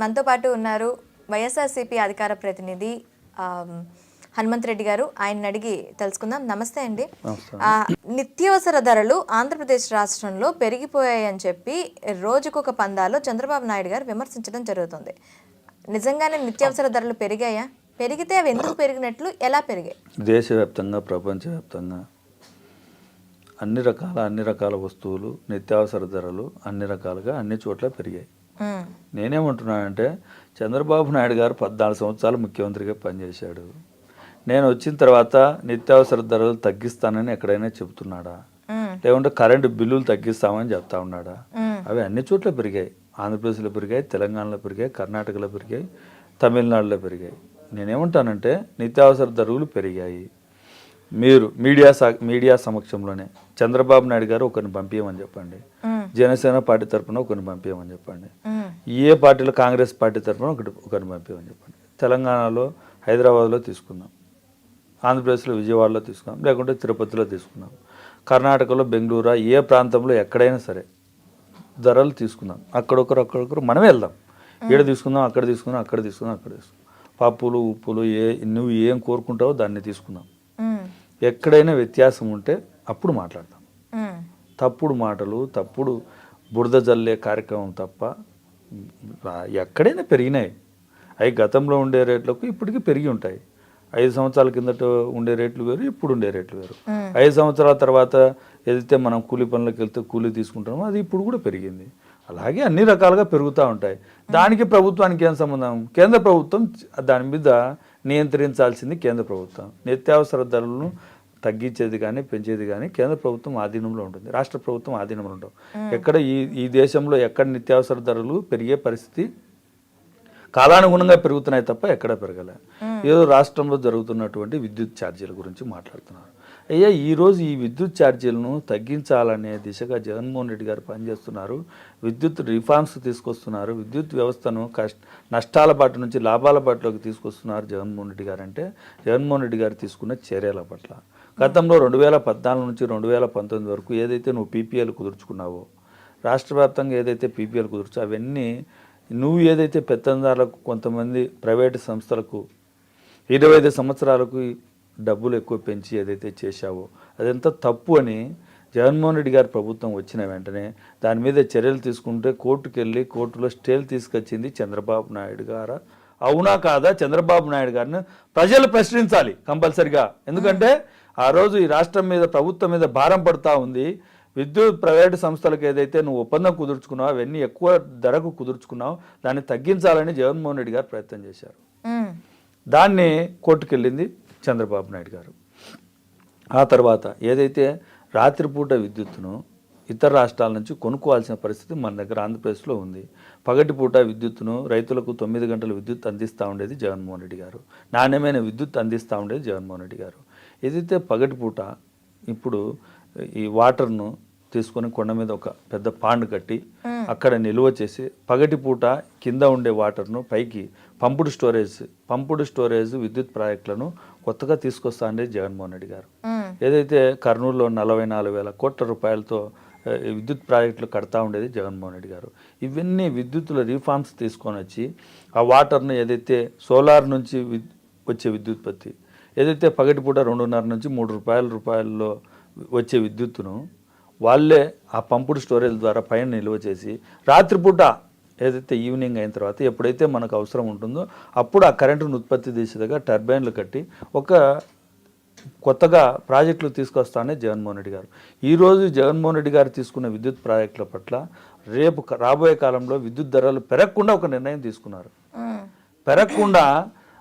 మనతో పాటు ఉన్నారు వైఎస్ఆర్సీపీ అధికార ప్రతినిధి హనుమంత్ రెడ్డి గారు. ఆయన అడిగి తెలుసుకుందాం. నమస్తే అండి. నిత్యావసర ధరలు ఆంధ్రప్రదేశ్ రాష్ట్రంలో పెరిగిపోయాయని చెప్పి రోజుకొక పందాలో చంద్రబాబు నాయుడు గారు విమర్శించడం జరుగుతుంది. నిజంగానే నిత్యావసర ధరలు పెరిగాయా? పెరిగితే అవి ఎందుకు పెరిగినట్లు? ఎలా పెరిగాయి? దేశవ్యాప్తంగా ప్రపంచవ్యాప్తంగా అన్ని రకాల అన్ని రకాల వస్తువులు నిత్యావసర ధరలు అన్ని రకాలుగా అన్ని చోట్ల పెరిగాయి. నేనేమంటున్నానంటే చంద్రబాబు నాయుడు గారు పద్నాలుగు సంవత్సరాలు ముఖ్యమంత్రిగా పనిచేశాడు. నేను వచ్చిన తర్వాత నిత్యావసర ధరలు తగ్గిస్తానని ఎక్కడైనా చెబుతున్నాడా? లేకుంటే కరెంటు బిల్లులు తగ్గిస్తామని చెప్తా ఉన్నాడా? అవి అన్ని చోట్ల పెరిగాయి. ఆంధ్రప్రదేశ్లో పెరిగాయి తెలంగాణలో పెరిగాయి కర్ణాటకలో పెరిగాయి తమిళనాడులో పెరిగాయి. నేనేమంటానంటే నిత్యావసర ధరలు పెరిగాయి. మీరు మీడియా మీడియా సమక్షంలోనే చంద్రబాబు నాయుడు గారు ఒకరిని పంపించమని చెప్పండి. జనసేన పార్టీ తరఫున ఒకరిని పంపించమని చెప్పండి. ఏ పార్టీలో కాంగ్రెస్ పార్టీ తరఫున ఒకటి ఒకరిని పంపించమని చెప్పండి. తెలంగాణలో హైదరాబాద్లో తీసుకుందాం. ఆంధ్రప్రదేశ్లో విజయవాడలో తీసుకుందాం. లేకుంటే తిరుపతిలో తీసుకుందాం. కర్ణాటకలో బెంగళూరు ఏ ప్రాంతంలో ఎక్కడైనా సరే ధరలు తీసుకుందాం. అక్కడొకరు అక్కడొకరు మనమే వెళ్దాం. ఈడ తీసుకుందాం అక్కడ తీసుకుందాం అక్కడ తీసుకుందాం అక్కడ తీసుకుందాం. పప్పులు ఉప్పులు ఏ నువ్వు ఏం కోరుకుంటావో దాన్ని తీసుకుందాం. ఎక్కడైనా వ్యత్యాసం ఉంటే అప్పుడు మాట్లాడదాం. తప్పుడు మాటలు తప్పుడు బురద జల్లే కార్యక్రమం తప్ప ఎక్కడైనా పెరిగినాయి. అవి గతంలో ఉండే రేట్లకు ఇప్పటికీ పెరిగి ఉంటాయి. ఐదు సంవత్సరాల కిందట ఉండే రేట్లు వేరు ఇప్పుడు ఉండే రేట్లు వేరు. ఐదు సంవత్సరాల తర్వాత ఏదైతే మనం కూలి పనులకు వెళ్తే కూలి తీసుకుంటామో అది ఇప్పుడు కూడా పెరిగింది. అలాగే అన్ని రకాలుగా పెరుగుతూ ఉంటాయి. దానికి ప్రభుత్వానికి ఏం సంబంధం? కేంద్ర ప్రభుత్వం దాని మీద నియంత్రించాల్సింది కేంద్ర ప్రభుత్వం. నిత్యావసర ధరలను తగ్గించేది కానీ పెంచేది కానీ కేంద్ర ప్రభుత్వం ఆధీనంలో ఉంటుంది. రాష్ట్ర ప్రభుత్వం ఆధీనంలో ఉండవు ఎక్కడ ఈ ఈ దేశంలో ఎక్కడ నిత్యావసర ధరలు పెరిగే పరిస్థితి కాలానుగుణంగా పెరుగుతున్నాయి తప్ప ఎక్కడ పెరగలే. ఏదో రాష్ట్రంలో జరుగుతున్నటువంటి విద్యుత్ ఛార్జీల గురించి మాట్లాడుతున్నారు. అయ్యా ఈరోజు ఈ విద్యుత్ ఛార్జీలను తగ్గించాలనే దిశగా జగన్మోహన్ రెడ్డి గారు పనిచేస్తున్నారు. విద్యుత్ రిఫార్మ్స్ తీసుకొస్తున్నారు. విద్యుత్ వ్యవస్థను కష్ట నష్టాల బాట నుంచి లాభాల బాటలోకి తీసుకొస్తున్నారు జగన్మోహన్ రెడ్డి గారు అంటే జగన్మోహన్ రెడ్డి గారు తీసుకున్న చర్యల పట్ల. గతంలో రెండు వేల పద్నాలుగు నుంచి రెండు వేల పంతొమ్మిది వరకు ఏదైతే నువ్వు పీపీఎల్ కుదుర్చుకున్నావో రాష్ట్ర వ్యాప్తంగా ఏదైతే పీపీఎల్ కుదుర్చు అవన్నీ నువ్వు ఏదైతే పెత్తందారులకు కొంతమంది ప్రైవేటు సంస్థలకు ఇరవై ఐదు సంవత్సరాలకు డబ్బులు ఎక్కువ పెంచి ఏదైతే చేశావో అదంతా తప్పు అని జగన్మోహన్ రెడ్డి గారి ప్రభుత్వం వచ్చిన వెంటనే దాని మీద చర్యలు తీసుకుంటే కోర్టుకు వెళ్ళి కోర్టులో స్టేలు తీసుకొచ్చింది చంద్రబాబు నాయుడు గారు. అవునా కాదా? చంద్రబాబు నాయుడు గారిని ప్రజలు ప్రశ్నించాలి కంపల్సరిగా. ఎందుకంటే ఆ రోజు ఈ రాష్ట్రం మీద ప్రభుత్వం మీద భారం పడుతూ ఉంది. విద్యుత్ ప్రైవేటు సంస్థలకు ఏదైతే నువ్వు ఒప్పందం కుదుర్చుకున్నావు అవన్నీ ఎక్కువ ధరకు కుదుర్చుకున్నావు దాన్ని తగ్గించాలని జగన్మోహన్ రెడ్డి గారు ప్రయత్నం చేశారు. దాన్ని కోర్టుకెళ్ళింది చంద్రబాబు నాయుడు గారు. ఆ తర్వాత ఏదైతే రాత్రిపూట విద్యుత్తును ఇతర రాష్ట్రాల నుంచి కొనుక్కోవాల్సిన పరిస్థితి మన దగ్గర ఆంధ్రప్రదేశ్లో ఉంది. పగటిపూట విద్యుత్తును రైతులకు తొమ్మిది గంటల విద్యుత్ అందిస్తూ ఉండేది జగన్మోహన్ రెడ్డి గారు. నాణ్యమైన విద్యుత్ అందిస్తూ ఉండేది జగన్మోహన్ రెడ్డి గారు. ఏదైతే పగటిపూట ఇప్పుడు ఈ వాటర్ను తీసుకొని కొండ మీద ఒక పెద్ద పాండ్ కట్టి అక్కడ నిల్వ చేసి పగటిపూట కింద ఉండే వాటర్ను పైకి పంపుడు స్టోరేజ్ పంపుడు స్టోరేజ్ విద్యుత్ ప్రాజెక్టులను కొత్తగా తీసుకొస్తా ఉండేది జగన్మోహన్ రెడ్డి గారు. ఏదైతే కర్నూలులో నలభై నాలుగు వేల కోట్ల రూపాయలతో విద్యుత్ ప్రాజెక్టులు కడతా ఉండేది జగన్మోహన్ రెడ్డి గారు. ఇవన్నీ విద్యుత్తుల రీఫార్మ్స్ తీసుకొని వచ్చి ఆ వాటర్ను ఏదైతే సోలార్ నుంచి వచ్చే విద్యుత్పత్తి ఏదైతే పగటిపూట రెండున్నర నుంచి మూడు రూపాయల రూపాయల్లో వచ్చే విద్యుత్తును వాళ్ళే ఆ పంపుడు స్టోరేజ్ ద్వారా పైన నిల్వ చేసి రాత్రిపూట ఏదైతే ఈవినింగ్ అయిన తర్వాత ఎప్పుడైతే మనకు అవసరం ఉంటుందో అప్పుడు ఆ కరెంటును ఉత్పత్తి చేసేదిగా టర్బైన్లు కట్టి ఒక కొత్తగా ప్రాజెక్టులు తీసుకొస్తానే జగన్మోహన్ రెడ్డి గారు. ఈరోజు జగన్మోహన్ రెడ్డి గారు తీసుకున్న విద్యుత్ ప్రాజెక్టుల పట్ల రేపు రాబోయే కాలంలో విద్యుత్ ధరలు పెరగకుండా ఒక నిర్ణయం తీసుకున్నారు. పెరగకుండా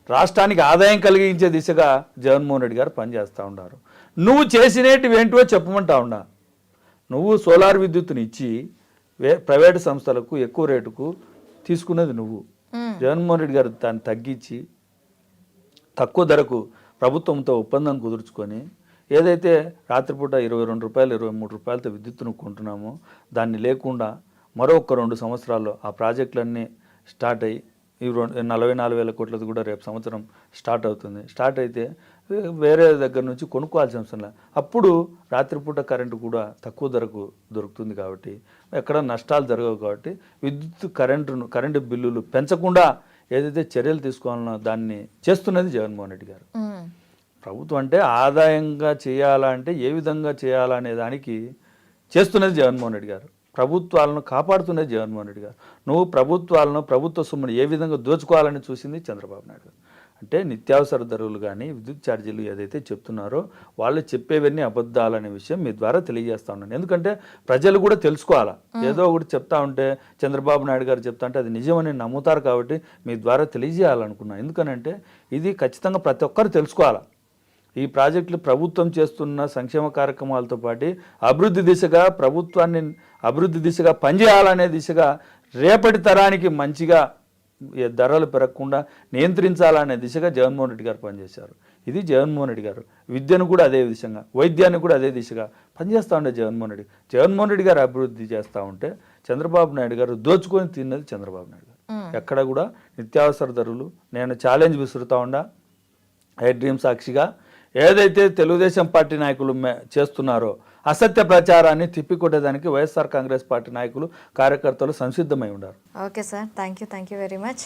రాష్ట్రానికి ఆదాయం కలిగించే దిశగా జగన్మోహన్ రెడ్డి గారు పనిచేస్తూ ఉన్నారు. నువ్వు చేసినేటివి ఏంటో చెప్పమంటా ఉన్నా. నువ్వు సోలార్ విద్యుత్తుని ఇచ్చి ప్రైవేటు సంస్థలకు ఎక్కువ రేటుకు తీసుకున్నది నువ్వు. జగన్మోహన్ రెడ్డి గారు దాన్ని తగ్గించి తక్కువ ధరకు ప్రభుత్వంతో ఒప్పందం కుదుర్చుకొని ఏదైతే రాత్రిపూట ఇరవై రెండు రూపాయలు ఇరవై మూడు రూపాయలతో విద్యుత్తును కొంటున్నామో దాన్ని లేకుండా మరో ఒక రెండు సంవత్సరాల్లో ఆ ప్రాజెక్టులన్నీ స్టార్ట్ అయ్యి ఈ రెండు నలభై నాలుగు వేల కోట్లది కూడా రేపు సంవత్సరం స్టార్ట్ అవుతుంది. స్టార్ట్ అయితే వేరే దగ్గర నుంచి కొనుక్కోవాల్సిన అవసరం లేదు అప్పుడు రాత్రిపూట కరెంటు కూడా తక్కువ ధరకు దొరుకుతుంది కాబట్టి ఎక్కడ నష్టాలు జరగవు కాబట్టి విద్యుత్ కరెంటును కరెంటు బిల్లులు పెంచకుండా ఏదైతే చర్యలు తీసుకోవాలనో దాన్ని చేస్తున్నది జగన్మోహన్ రెడ్డి గారు. ప్రభుత్వం అంటే ఆదాయంగా చేయాలంటే ఏ విధంగా చేయాలనే దానికి చేస్తున్నది జగన్మోహన్ రెడ్డి గారు. ప్రభుత్వాలను కాపాడుతున్నది జగన్మోహన్ రెడ్డి గారు. నువ్వు ప్రభుత్వాలను ప్రభుత్వ సొమ్మును ఏ విధంగా దోచుకోవాలని చూసింది చంద్రబాబు నాయుడు గారు. అంటే నిత్యావసర ధరలు కానీ విద్యుత్ ఛార్జీలు ఏదైతే చెప్తున్నారో వాళ్ళు చెప్పేవన్నీ అబద్ధాలనే విషయం మీ ద్వారా తెలియజేస్తా ఉన్నాను. ఎందుకంటే ప్రజలు కూడా తెలుసుకోవాలా? ఏదో ఒకటి చెప్తా ఉంటే చంద్రబాబు నాయుడు గారు చెప్తా ఉంటే అది నిజమని నమ్ముతారు కాబట్టి మీ ద్వారా తెలియజేయాలనుకున్నాను ఎందుకనంటే ఇది ఖచ్చితంగా ప్రతి ఒక్కరు తెలుసుకోవాలా? ఈ ప్రాజెక్టులు ప్రభుత్వం చేస్తున్న సంక్షేమ కార్యక్రమాలతో పాటు అభివృద్ధి దిశగా ప్రభుత్వాన్ని అభివృద్ధి దిశగా పనిచేయాలనే దిశగా రేపటి తరానికి మంచిగా ధరలు పెరగకుండా నియంత్రించాలనే దిశగా జగన్మోహన్ రెడ్డి గారు పనిచేశారు. ఇది జగన్మోహన్ రెడ్డి గారు. విద్యను కూడా అదే దిశగా వైద్యాన్ని కూడా అదే దిశగా పనిచేస్తూ ఉండే జగన్మోహన్ రెడ్డి. జగన్మోహన్ రెడ్డి గారు అభివృద్ధి చేస్తూ ఉంటే చంద్రబాబు నాయుడు గారు దోచుకొని తిన్నది చంద్రబాబు నాయుడు గారు. ఎక్కడ కూడా నిత్యావసర ధరలు నేను ఛాలెంజ్ విసురుతా ఉండా ఐ డ్రీమ్ సాక్షిగా ఏదైతే తెలుగుదేశం పార్టీ నాయకులు చేస్తున్నారో అసత్య ప్రచారాన్ని తిప్పికొట్టేదానికి వైఎస్ఆర్ కాంగ్రెస్ పార్టీ నాయకులు కార్యకర్తలు సంసిద్ధమై ఉన్నారు okay sir. Thank you thank you very much.